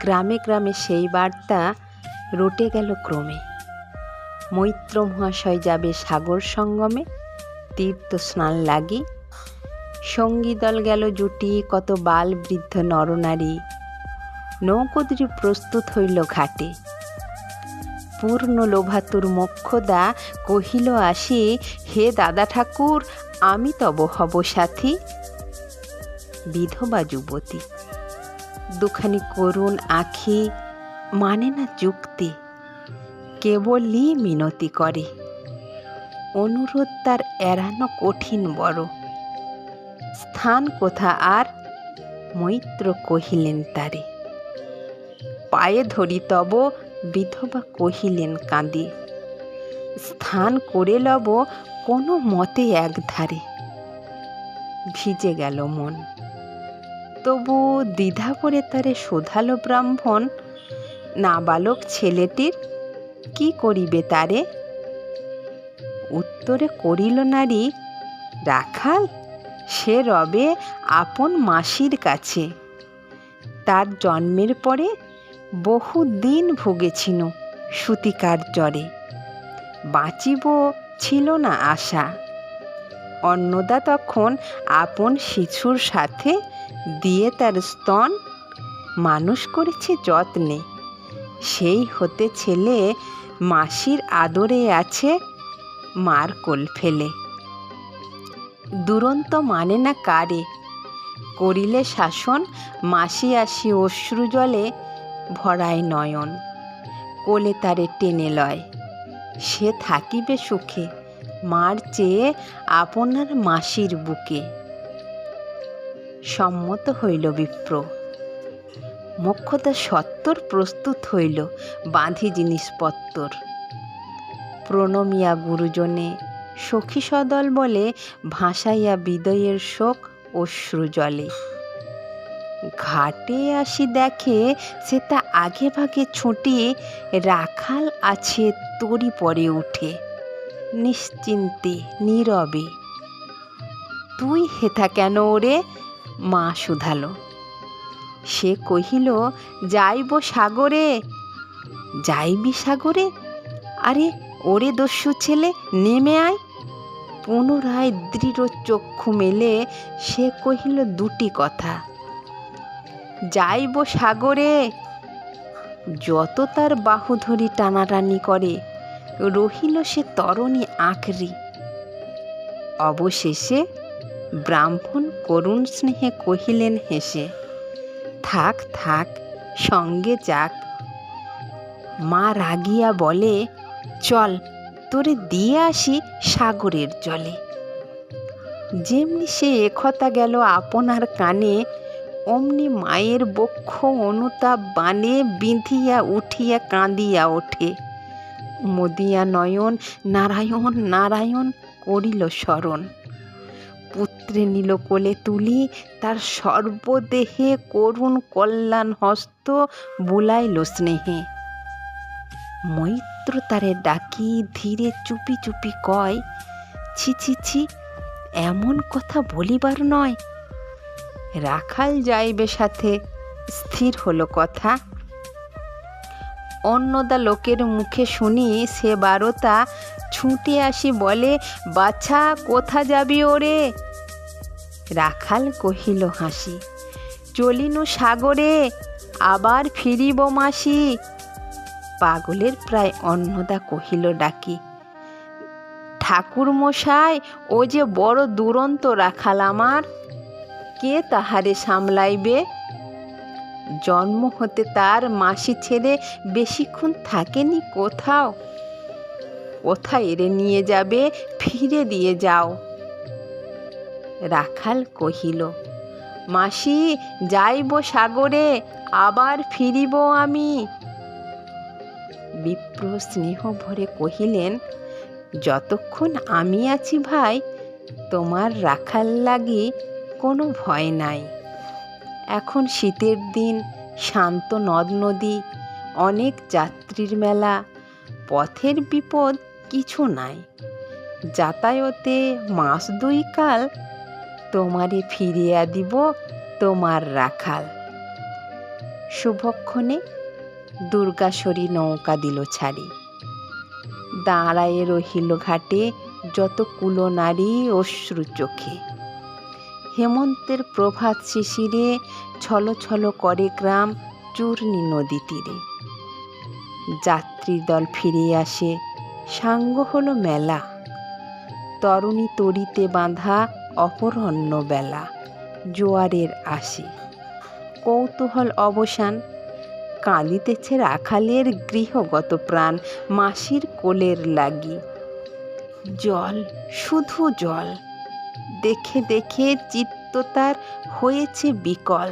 গ্রামে গ্রামে সেই বার্তা রটে গেল ক্রমে। মৈত্র মহাশয় যাবে সাগর সঙ্গমে, তীর্থ স্নান লাগি। সঙ্গী দল গেল জুটি, কত বাল বৃদ্ধ নরনারী নৌকোদ্রি প্রস্তুত হইল ঘাটে। পূর্ণ লোভাতুর মোক্ষদা কহিল আসি, হে দাদা ঠাকুর, আমি তব হব সাথী। বিধবা যুবতী দুখানি করুণ আখি মানে না যুক্তি, কেবলই মিনতি করে। অনুরোধ তার এড়ানো কঠিন বড়। স্থান কোথা আর? মৈত্র কহিলেন তারে। পায়ে ধরি তব বিধবা কহিলেন কাঁদি। স্থান করে লব কোনো মতে এক ধারে ভিজে গেল মন। তবু দ্বিধা করে তারে শোধালো ব্রাহ্মণ নাবালক ছেলেটির কি করিবে তারে? উত্তরে করিল নারী, রাখাল, সে রবে আপন মাসির কাছে। তার জন্মের পরে বহু দিন ভুগেছিল সুতিকার জ্বরে। বাঁচিব ছিল না আশা। অন্নদা তখন আপন শিশুর সাথে দিয়ে তার স্তন মানুষ করেছে যত্নে। সেই হতে ছেলে মাসির আদরে আছে মার কোল ফেলে। দুরন্ত মানে না কারে? করিলে শাসন, মাসি আসি অশ্রু জলে ভরায় নয়ন। কোলে তারে টেনে লয়। সে থাকিবে সুখে। মার চেয়ে আপনার মাসির বুকে। সম্মত হইল বিপ্র। মোক্ষদা সত্তর প্রস্তুত হইল বাঁধি জিনিসপত্তর। প্রণমিয়া গুরুজনে সখী সদল বলে ভাসাইয়া বিদয়ের শোক অশ্রু জলে। ঘাটে আসি দেখে সে তা আগে ভাগে ছুটি রাখাল আছে তরি পরে উঠে। নিশ্চিন্তে, নীরবে। তুই হেথা কেন ওরে? মা শুধালো। সে কহিল, যাইব সাগরে। যাইবি সাগরে? আরে, ওরে দস্যু ছেলে, নেমে আয়। পুনরায় দৃঢ় চক্ষু মেলে সে কহিল দুটি কথা। যাইব সাগরে। যত তার বাহু ধরি টানাটানি করে রহিল সে তরণী আঁকড়ি। অবশেষে ব্রাহ্মণ করুণ স্নেহে কহিলেন হেসে, থাক থাক, সঙ্গে যাক। মা রাগিয়া বলে, চল, তোরে দিয়ে আসি সাগরের জলে। যেমনি সে একথা গেল আপনার কানে, অমনি মায়ের বক্ষ অনুতাপ বানে বিঁধিয়া উঠিয়া কাঁদিয়া ওঠে। মদিয়া নয়ন, নারায়ণ নারায়ণ করিল স্মরণ পুত্রে নিল কোলে তুলি, তার সর্বদেহে করুণ কল্যাণ হস্ত বুলাইল স্নেহে। মৈত্র তারে ডাকি, ধীরে চুপি চুপি কয়, ছি ছি ছি, এমন কথা বলিবার নয়। রাখাল যাইবে সাথে, স্থির হলো কথা। অন্নদা লোকের মুখে শুনি সে বারতা ছুটে আসি বলে, বাছা, কোথা যাবি ওরে? রাখাল কহিল হাসি, চলিনু সাগরে, আবার ফিরিব মাসি? পাগলের প্রায় অন্নদা কহিল ডাকি ঠাকুর মশাই ও যে বড় দুরন্ত রাখাল আমার, কে তাহারে সামলাইবে? জন্ম হতে তার মাসি ছেড়ে বেশিক্ষণ থাকেনি কোথাও। কোথায় এরে নিয়ে যাবে, ফিরে দিয়ে যাও। রাখাল কহিল, মাসি, যাইব সাগরে, আবার ফিরিব আমি। বিপ্র স্নেহ ভরে কহিলেন, যতক্ষণ আমি আছি ভাই, তোমার রাখাল লাগি কোনো ভয় নাই। এখন শীতের দিন, শান্ত নদ নদী, অনেক যাত্রীর মেলা, পথের বিপদ কিছু নাই। যাতায়াতে মাস দুই কাল, তোমারে ফিরিয়া দিব তোমার রাখাল। শুভক্ষণে দুর্গাসরী নৌকা দিল ছাড়ি। দাঁড়ায়ে রহিল ঘাটে যত কুলো নারী অশ্রু চোখে। হেমন্তের প্রভাত শিশিরে ছলো ছলো করে গ্রাম চূর্ণী নদী তীরে। যাত্রীর দল ফিরে আসে, সাঙ্গ হলো মেলা। তরুণী তরিতে বাঁধা অপরণ্য বেলা, জোয়ারের আসে। কৌতূহল অবসান, কাঁদিতেছে রাখালের গৃহগত প্রাণ, মাসির কোলের লাগি। জল, শুধু জল। দেখে দেখে চিত্ত তার হয়েছে বিকল।